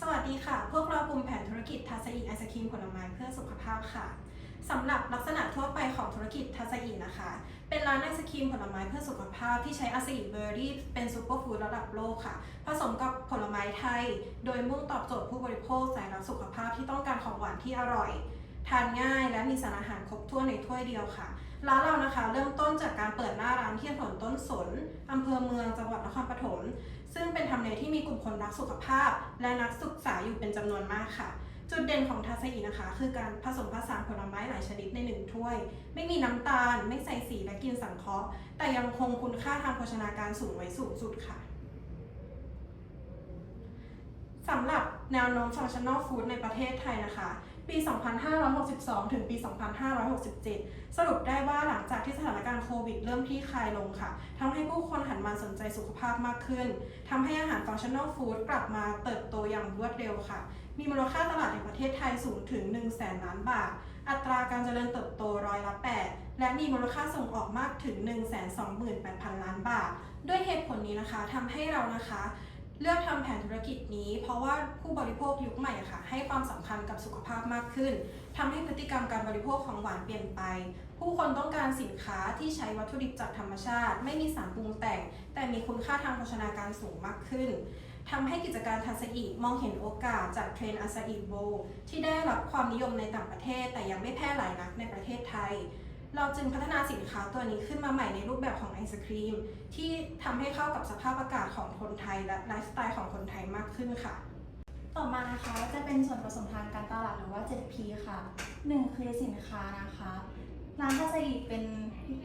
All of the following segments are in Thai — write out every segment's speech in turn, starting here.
สวัสดีค่ะ พวกเรากลุ่มแผนธุรกิจทาซาอิไอศครีมผลไม้เพื่อสุขภาพค่ะสำหรับลักษณะทั่วไปของธุรกิจทาซาอินะคะ เป็นร้านไอศครีมผลไม้เพื่อสุขภาพที่ใช้อาซาอิเบอร์รี่เป็นซูเปอร์ฟู้ดระดับโลกค่ะ ผสมกับผลไม้ไทย โดยมุ่งตอบโจทย์ผู้บริโภคสายรักสุขภาพที่ต้องการของหวานที่อร่อย ทานง่ายและมีสารอาหารครบถ้วนในถ้วยเดียวค่ะ ร้านเรานะคะ เริ่มต้นจากการเปิดหน้าร้านที่ถนนต้นสนอำเภอเมืองจังหวัดนครปฐมซึ่งเป็นทำเลที่มีกลุ่มคนรักสุขภาพ และนักศึกษาอยู่เป็นจำนวนมากค่ะ จุดเด่นของทาซาอินะคะ คือการผสมผสานผลไม้หลายชนิดในหนึ่งถ้วย ไม่มีน้ำตาล ไม่ใส่สีและกินสังเคราะห์ แต่ยังคงคุณค่าทางโภชนาการสูงไว้สูงสุดค่ะสำหรับแนวโน้ม functional food ในประเทศไทยนะคะ ปี 2562 ถึงปี 2567 สรุปได้ว่าหลังจากที่สถานการณ์โควิดเริ่มคลี่คลายลงค่ะ ทำให้ผู้คนหันมาสนใจสุขภาพมากขึ้น ทำให้อาหาร functional food กลับมาเติบโตอย่างรวดเร็วค่ะ มีมูลค่าตลาดในประเทศไทยสูงถึง 1 0 0 0 0แสนล้านบาท อัตราการเจริญเติบโตร้อยละ8และมีมูลค่าส่งออกมากถึง 1 2 8 0 0 0 ล้านบาท ด้วยเหตุผลนี้นะคะทำให้เรานะคะ เลือกทำแผนธุรกิจนี้ เพราะว่าผู้บริโภคยุคใหม่ค่ะ ให้ความสำคัญกับสุขภาพมากขึ้นทำให้พฤติกรรมการบริโภคของหวานเปลี่ยนไป ผู้คนต้องการสินค้าที่ใช้วัตถุดิบจากธรรมชาติ ไม่มีสารปรุงแต่ง แต่มีคุณค่าทางโภชนาการสูงมากขึ้นทำให้กิจการทาซาอิมองเห็นโอกาสจากเทรนด์อาซาอิโบที่ได้รับความนิยมในต่างประเทศ แต่ยังไม่แพร่หลายนักในประเทศไทย เราจึงพัฒนาสินค้าตัวนี้ขึ้นมาใหม่ในรูปแบบของไอศครีม ที่ทำให้เข้ากับสภาพอากาศของคนไทยและไลฟ์สไตล์ของคนไทยมากขึ้นค่ะต่อมานะคะจะเป็นส่วนผสมทางการตลาดหรือว่า 7P ค่ะ 1 คือสินค้านะคะ ร้านทาซาอิเป็น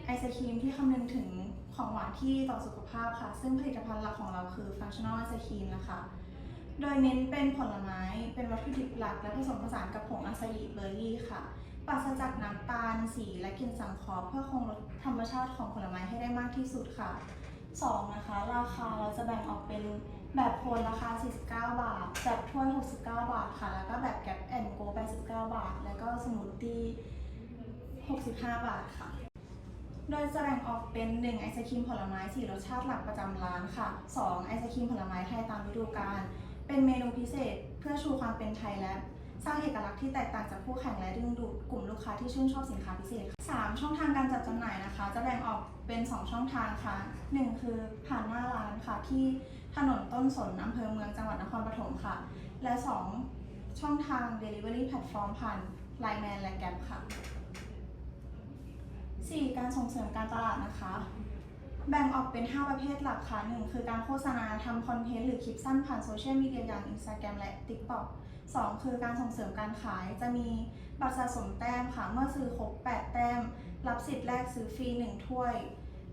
ไอศครีมที่คำนึงถึงของหวานที่ต่อสุขภาพค่ะ ซึ่งผลิตภัณฑ์หลักของเราคือ functional ไอศครีมนะคะ โดยเน้นเป็นผลไม้เป็นวัตถุดิบหลัก และผสมผสานกับผงอาซาอิเบอร์รี่ค่ะ ปราศจากน้ำตาล สีและกลิ่นสังเคราะห์เพื่อคงรสธรรมชาติของผลไม้ให้ได้มากที่สุดค่ะ 2 นะคะ ราคาเราจะแบ่งออกเป็นแบบโคนราคา 49 บาท แบบถ้วย 69 บาทค่ะ แล้วก็แบบแกปแอนโก89 บาท แล้วก็สมูทตี้ 65 บาทค่ะ โดยจะแบ่งออกเป็น 1 ไอศครีมผลไม้4รสชาติหลักประจำร้านค่ะ 2 ไอศครีมผลไม้ไทยตามฤดูกาล เป็นเมนูพิเศษเพื่อชูความเป็นไทยและ สร้างเอกลักษณ์ที่แตกต่างจากคู่แข่งและดึงดูดกลุ่มลูกค้าที่ชื่นชอบสินค้าพิเศษค่ะ3ช่องทางการจัดจำหน่ายนะคะ จะแบ่งออกเป็น 2 ช่องทางค่ะ 1 คือผ่านหน้าร้านค่ะ ที่ถนนต้นสนอำเภอเมืองจังหวัดนครปฐมค่ะ และ 2 ช่องทาง Delivery Platform ผ่าน Line Man และ Gap ค่ะ 4. การส่งเสริมการตลาดนะคะ แบ่งออกเป็น 5 ประเภทหลักค่ะ1คือการโฆษณาทำคอนเทนต์หรือคลิปสั้นผ่านโซเชียลมีเดียอย่าง Instagram และ TikTok 2 คือการส่งเสริมการขายจะมีบัตรสะสมแต้มค่ะ เมื่อซื้อครบ 8 แต้ม รับสิทธิ์แรกซื้อฟรี 1 ถ้วย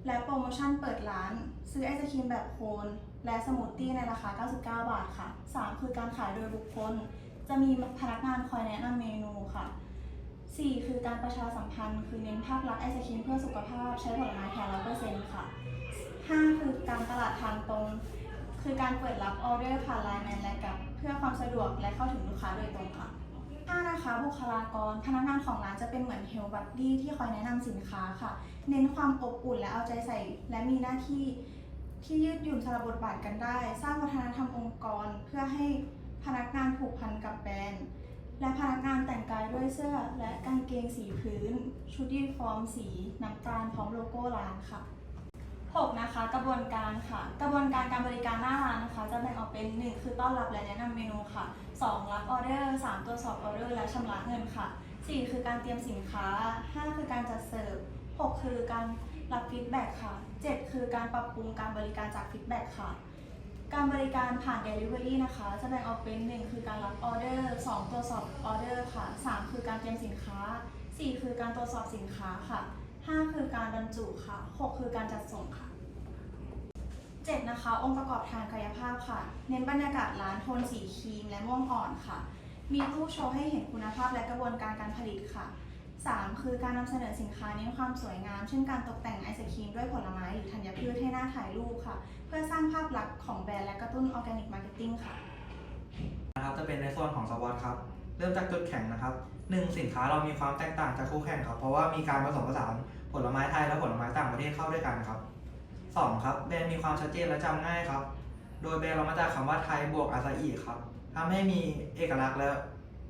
และโปรโมชั่นเปิดร้าน ซื้อไอศครีมแบบโคนและสมูทตี้ในราคา 99 บาทค่ะ 3 คือการขายโดยบุคคล จะมีพนักงานคอยแนะนำเมนูค่ะ 4 คือการประชาสัมพันธ์คือเน้นภาพลักษณ์ไอศครีมเพื่อสุขภาพใช้ผลไม้แท้ร้อยเปอร์เซ็นต์ค่ะ 5 คือการตลาดทางตรง คือการเปิดรับออเดอร์ผ่านไลน์แมนและกับเพื่อความสะดวกและเข้าถึงลูกค้าโดยตรงค่ะ5นะคะบุคลากรพนักงานของร้านจะเป็นเหมือนเฮลบัดดี้ที่คอยแนะนำสินค้าค่ะ เน้นความอบอุ่นและเอาใจใส่ และมีหน้าที่ที่ยืดหยุ่นสลับบทบาทกันได้ สร้างวัฒนธรรมองค์กร เพื่อให้พนักงานผูกพันกับแบรนด์ และพนักงานแต่งกายด้วยเสื้อและกางเกงสีพื้น ชุดยูนิฟอร์มสีน้ำตาลพร้อมโลโก้ร้านค่ะ 6 นะคะ กระบวนการค่ะ กระบวนการการบริการหน้าร้านนะคะ จะแบ่งออกเป็น 1 คือต้อนรับและแนะนำเมนูค่ะ 2 รับออเดอร์ 3 ตรวจสอบออเดอร์และชำระเงินค่ะ 4 คือการเตรียมสินค้า 5 คือการจัดเสิร์ฟ 6 คือการรับฟีดแบ็กค่ะ 7 คือการปรับปรุงการบริการจากฟีดแบ็กค่ะ การบริการผ่าน Delivery นะคะแบ่งออกเป็น 1 คือการรับออเดอร์ 2 ตรวจสอบออเดอร์ค่ะ 3 คือการเตรียมสินค้า 4 คือการตรวจสอบสินค้าค่ะ 5 คือการบรรจุค่ะ 6 คือการจัดส่งค่ะ 7 นะคะ องค์ประกอบทางกายภาพค่ะ เน้นบรรยากาศร้านโทนสีครีมและม่วงอ่อนค่ะ มีตู้โชว์ให้เห็นคุณภาพและกระบวนการการผลิตค่ะ 3 คือการนำเสนอสินค้าเน้นความสวยงาม เช่นการตกแต่งไอศครีมด้วยผลไม้หรือธัญพืชให้หน้าถ่ายรูปค่ะ เพื่อสร้างภาพลักษณ์ของแบรนด์และกระตุ้นออร์แกนิกมาร์เก็ตติ้งค่ะนะครับจะเป็นในส่วนของสวอตครับเริ่มจากจุดแข็งนะครับหนึ่งสินค้าเรามีความแตกต่างจากคู่แข่งครับ เพราะว่ามีการผสมผสานผลไม้ไทยและผลไม้ต่างประเทศเข้าด้วยกันครับสองครับแบรนด์มีความชัดเจนและจำง่ายครับ โดยแบรนด์เรามาจากคำว่าไทยบวกอาซาอิครับทำให้มีเอกลักษณ์และ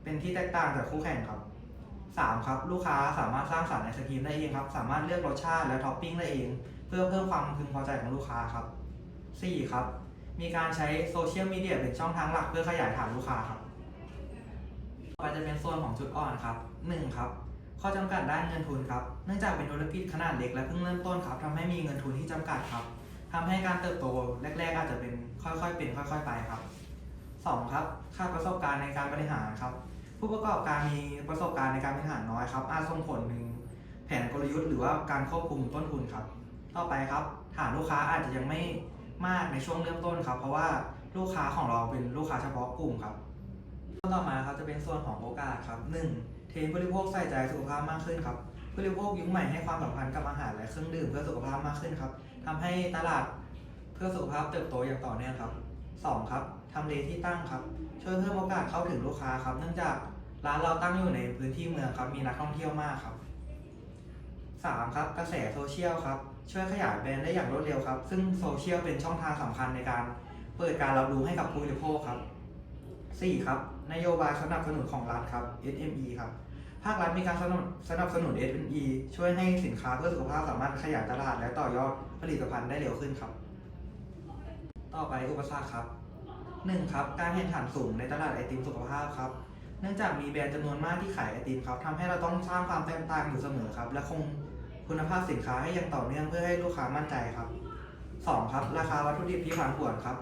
เป็นที่แตกต่างจากคู่แข่งครับ 3. ครับลูกค้าสามารถสร้างสรรค์ไอศครีมได้เองครับ สามารถเลือกรสชาติและท็อปปิ้งได้เอง เพื่อเพิ่มความพึงพอใจของลูกค้าครับ 4. ครับ มีการใช้โซเชียลมีเดียเป็นช่องทางหลักเพื่อขยายฐานลูกค้าครับต่อไปจะเป็นส่วนของจุดอ่อนครับ 1. ครับ ข้อจำกัดด้านเงินทุนครับ เนื่องจากเป็นธุรกิจขนาดเล็กและเพิ่งเริ่มต้นครับทำให้มีเงินทุนที่จำกัดครับทำให้การเติบโตแรก ๆ อาจจะเป็นค่อยๆเป็นค่อย ๆ ไปครับ 2. ครับขาประสบการณ์ในการบริหารครับ ผู้ประกอบการมีประสบการณ์ในการบริหารน้อยครับ อาจส่งผลถึงแผนกลยุทธ์หรือว่าการควบคุมต้นทุนครับ ต่อไปครับ ฐานลูกค้าอาจจะยังไม่มากในช่วงเริ่มต้นครับ เพราะว่าลูกค้าของเราเป็นลูกค้าเฉพาะกลุ่มครับต่อมาครับจะเป็นส่วนของโอกาสครับ 1. เทรนด์ผู้บริโภคใส่ใจสุขภาพมากขึ้นครับผู้บริโภคยุคใหม่ให้ความสำคัญกับอาหารและเครื่องดื่มเพื่อสุขภาพมากขึ้นครับทำให้ตลาดเพื่อสุขภาพเติบโตอย่างต่อเนื่องครับ 2. ครับทำเลที่ตั้งครับ ช่วยเพิ่มโอกาสเข้าถึงลูกค้าครับ เนื่องจาก ร้านเราตั้งอยู่ในพื้นที่เมืองครับ มีนักท่องเที่ยวมากครับ 3. ครับกระแสโซเชียลครับ ช่วยขยายแบรนด์ได้อย่างรวดเร็วครับ ซึ่งโซเชียลเป็นช่องทางสำคัญในการเปิดการรับรู้ให้กับผู้บริโภคครับ 4. ครับนโยบายสนับสนุนของรัฐครับ SME ครับภาครัฐมีการสนับสนับสนุน SME ช่วยให้สินค้าเพื่อสุขภาพสามารถขยายตลาดและต่อยอดผลิตภัณฑ์ได้เร็วขึ้นครับ ต่อไปอุปสรรคครับ 1. ครับ การแข่งขันสูงในตลาดไอติมสุขภาพครับ เนื่องจากมีแบรนด์จำนวนมากที่ขายไอติมครับทำให้เราต้องสร้างความแตกต่างอยู่เสมอครับ และคงคุณภาพสินค้าให้ยังต่อเนื่องเพื่อให้ลูกค้ามั่นใจครับ 2. ครับ ราคาวัตถุดิบที่ผันผวนครับ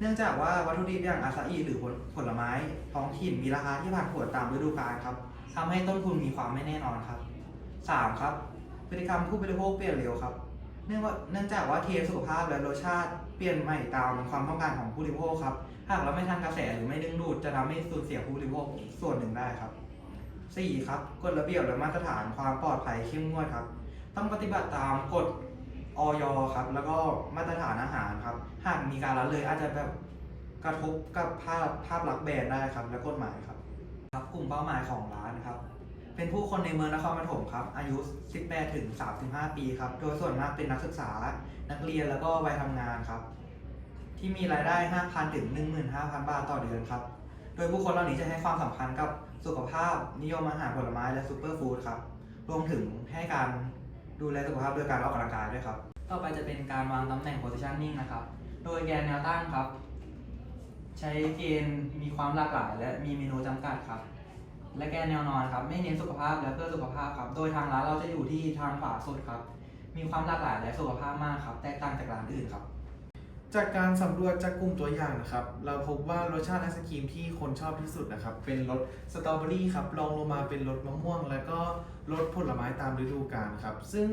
เนื่องจากว่าวัตถุดิบอย่างอาซาอิหรือผลผลไม้ ท้องถิ่นมีราคาที่ผันผวนตามฤดูกาลครับทำให้ต้นทุนมีความไม่แน่นอนครับ 3. ครับ พฤติกรรมผู้บริโภคเปลี่ยนเร็วครับเนื่องว่าเนื่องจากว่าเทสุขภาพและรสชาติเปลี่ยนใหม่ตามความต้องการของผู้บริโภคครับ หากเราไม่ทันกระแสหรือไม่ดึงดูดจะทำให้สูญเสียผู้บริโภคส่วนหนึ่งได้ครับ 4. ครับกฎระเบียบและมาตรฐานความปลอดภัยเข้มงวดครับ ต้องปฏิบัติตามกฎออยครับ แล้วก็มาตรฐานอาหารครับ หากมีการละเลยอาจจะแบบกระทบกับภาพภาพลักษณ์แบรนด์ได้ครับ และกฎหมายครับ ครับกลุ่มเป้าหมายของร้านครับ เป็นผู้คนในเมืองนครปฐมครับ อายุ 18 ถึง 35 ปีครับ โดยส่วนมากเป็นนักศึกษา นักเรียนแล้วก็วัยทำงานครับ ที่มีรายได้ 5,000 ถึง 15,000 บาทต่อเดือนครับ โดยผู้คนเหล่านี้จะให้ความสำคัญกับสุขภาพนิยมอาหารผลไม้และซูเปอร์ฟู้ดครับ รวมถึงให้การดูแลสุขภาพโดยการออกกำลังกายด้วยครับ ต่อไปจะเป็นการวางตำแหน่ง positioning นะครับ โดยแกนแนวตั้งครับ ใช้เกณฑ์มีความหลากหลาย และมีเมนูจำกัดครับ และแกนแนวนอนครับ ไม่เน้นสุขภาพและเพื่อสุขภาพครับ โดยทางร้านเราจะอยู่ที่ทางขวาสุดครับ มีความหลากหลายและสุขภาพมากครับ แตกต่างจากร้านอื่นครับ จากการสำรวจจากกลุ่มตัวอย่างนะครับ เราพบว่ารสชาติไอศครีมที่คนชอบที่สุดนะครับ เป็นรสสตรอเบอรี่ครับรองลงมาเป็นรสมะม่วง แล้วก็รสผลไม้ตามฤดูกาลครับ ซึ่ง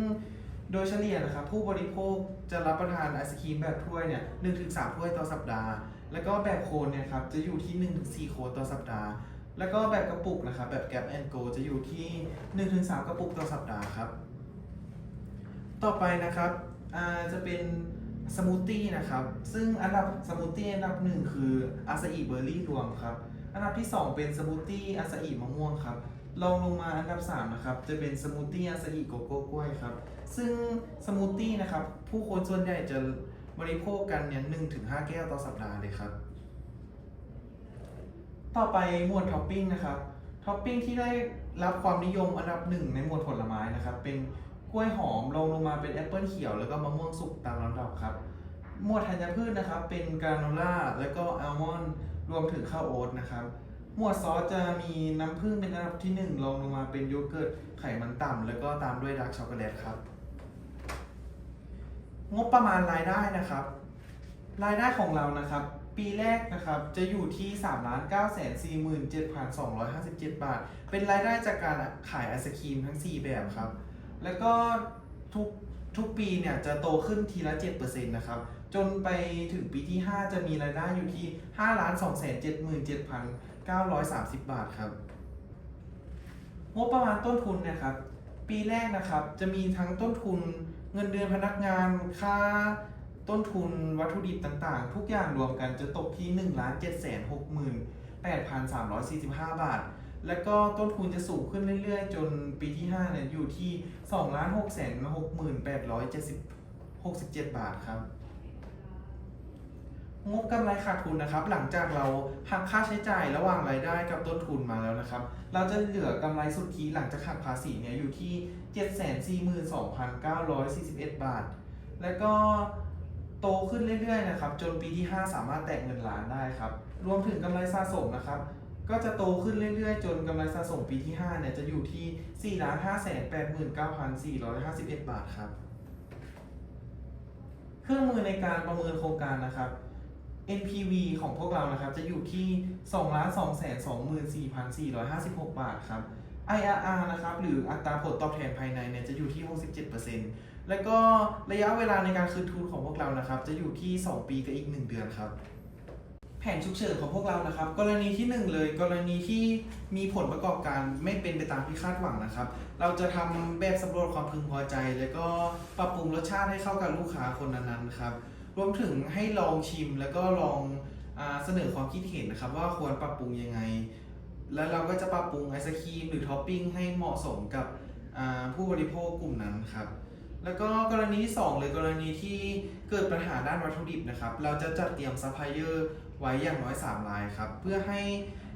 โดยเฉลี่ยนะครับ ผู้บริโภคจะรับประทานไอศครีมแบบถ้วยเนี่ยหนึ่งถึงสามถ้วยต่อสัปดาห์ แล้วก็แบบโคนเนี่ยครับจะอยู่ที่1นถึงสโคนต่อสัปดาห์ แล้วก็แบบกระปุกนะครับแบบแก p แอนโกจะอยู่ที่1นถึงสกระปุกต่อสัปดาห์ครับ ต่อไปนะครับจะเป็น สมูทตี้นะครับ ซึ่งอันดับสมูทตี้อันดับหนึ่งคืออาซาอิเบอร์รี่รวมครับ อันดับที่ 2 เป็นสมูทตี้อาซาอิมะม่วงครับรองลงมาอันดับ3นะครับจะเป็นสมูทตี้อาซาอิโกโก้กล้วยครับ ซึ่งสมูทตี้นะครับผู้คนส่วนใหญ่จะบริโภคกันเนี่ยหนึ่งถึงห้าแก้วต่อสัปดาห์เลยครับ ต่อไปหมวดท็อปปิ้งนะครับท็อปปิ้งที่ได้รับความนิยมอันดับหนึ่งในหมวดผลไม้นะครับ เป็น กล้วยหอมลงลงมาเป็นแอปเปิลเขียวแล้วก็มะม่วงสุกตามลำดับครับ หมวดธัญพืชนะครับ เป็นกราโนล่าแล้วก็อัลมอนด์รวมถึงข้าวโอ๊ตนะครับ หมวดซอสจะมีน้ำผึ้งเป็นอันดับที่หนึ่งรองลงมาเป็นโยเกิร์ตไขมันต่ำแล้วก็ตามด้วยดาร์กช็อกโกแลตครับ งบประมาณรายได้นะครับ รายได้ของเรานะครับปีแรกนะครับจะอยู่ที่3ล้าน9 4 7 2 5 7 บาท เป็นรายได้จากการขายไอศครีมทั้ง 4 แบบครับ แล้วก็ทุกทุกปีเนี่ยจะโตขึ้นทีละ 7%นะครับ จนไปถึงปีที่ 5 จะมีรายได้อยู่ที่5ล้าน2 7 7 930 บาทครับงบประมาณต้นทุนเนะครับ ปีแรกนะครับจะมีทั้งต้นทุนเงินเดือนพนักงานค่าต้นทุนวัตถุดิบต่างๆ ทุกอย่างรวมกันจะตกที่1ล้าน7 6 8 3 4 5 บาท แล้วก็ต้นทุนจะสูงขึ้นเรื่อยๆ จนปีที่5เนี่ยอยู่ที่2ล้าน6 6 8 7 67 บาทครับงงบกำไรขาดทุนนะครับ หลังจากเราหักค่าใช้จ่ายระหว่างรายได้กับต้นทุนมาแล้วนะครับ เราจะเหลือกำไรสุทธิหลังจากหักภาษีเนี่ยอยู่ที่ 742,941 บาท แล้วก็โตขึ้นเรื่อยๆนะครับ จนปีที่ 5 สามารถแตะเงินล้านได้ครับ รวมถึงกำไรสะสมนะครับ ก็จะโตขึ้นเรื่อยๆ จนกำไรสะสมปีที่ 5 เนี่ย จะอยู่ที่ 4 5 8 9 4 5 1 บาทครับ เครื่องมือในการประเมินโครงการนะครับ NPV ของพวกเรานะครับ จะอยู่ที่ 2 2 2 4 4 5 6 บาทครับ IRR นะครับ หรืออัตราผลตอบแทนภายในเนี่ยจะอยู่ที่ 67%แล้วก็ระยะเวลาในการคืนทุนของพวกเรานะครับ จะอยู่ที่ 2 ปีกับอีก 1 เดือนครับ แผนฉุกเฉินของพวกเรานะครับ กรณีที่ 1 เลย กรณีที่มีผลประกอบการไม่เป็นไปตามที่คาดหวังนะครับ เราจะทำแบบสำรวจความพึงพอใจ แล้วก็ปรับปรุงรสชาติให้เข้ากับลูกค้าคนนั้นๆครับ รวมถึงให้ลองชิมแล้วก็ลองอเสนอความคิดเห็นนะครับว่าควรปรับปรุงยังไง แล้วเราก็จะปรับปรุงไอศครีมหรือท็อปปิ้งให้เหมาะสมกับผู้บริโภคกลุ่มนั้นครับแล้วก็กรณีที่2เลยกรณีที่เกิดปัญหาด้านวัตถุดิบนะครับ เราจะจัดเตรียมซัพพลายเออร์ ไว้อย่างน้อย3รายครับ เพื่อให้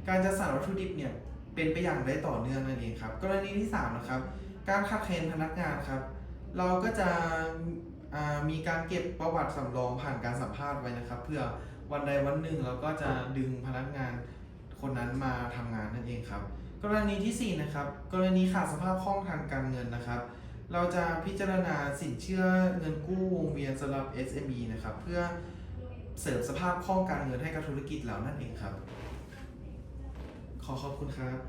การจัดสรรวัตถุดิบเนี่ยเป็นไปอย่างได้ต่อเนื่องนั่นเองครับ กรณีที่3นะครับ การคัดเทนพนักงานครับ เราก็จะมีการเก็บประวัติสำรองผ่านการสัมภาษณ์ไว้นะครับ เพื่อวันใดวันหนึ่งเราก็จะดึงพนักงานคนนั้นมาทำงานนั่นเองครับ กรณีทีสี่ 4 นะครับ กรณีขาดสภาพคล่องทางการเงินนะครับ เราจะพิจารณาสินเชื่อเงินกู้วงเวียนสำหรับ SME นะครับ เพื่อ เสริมสภาพคล่องการเงินให้กับธุรกิจเหล่านั่นเองครับ ขอขอบคุณครับ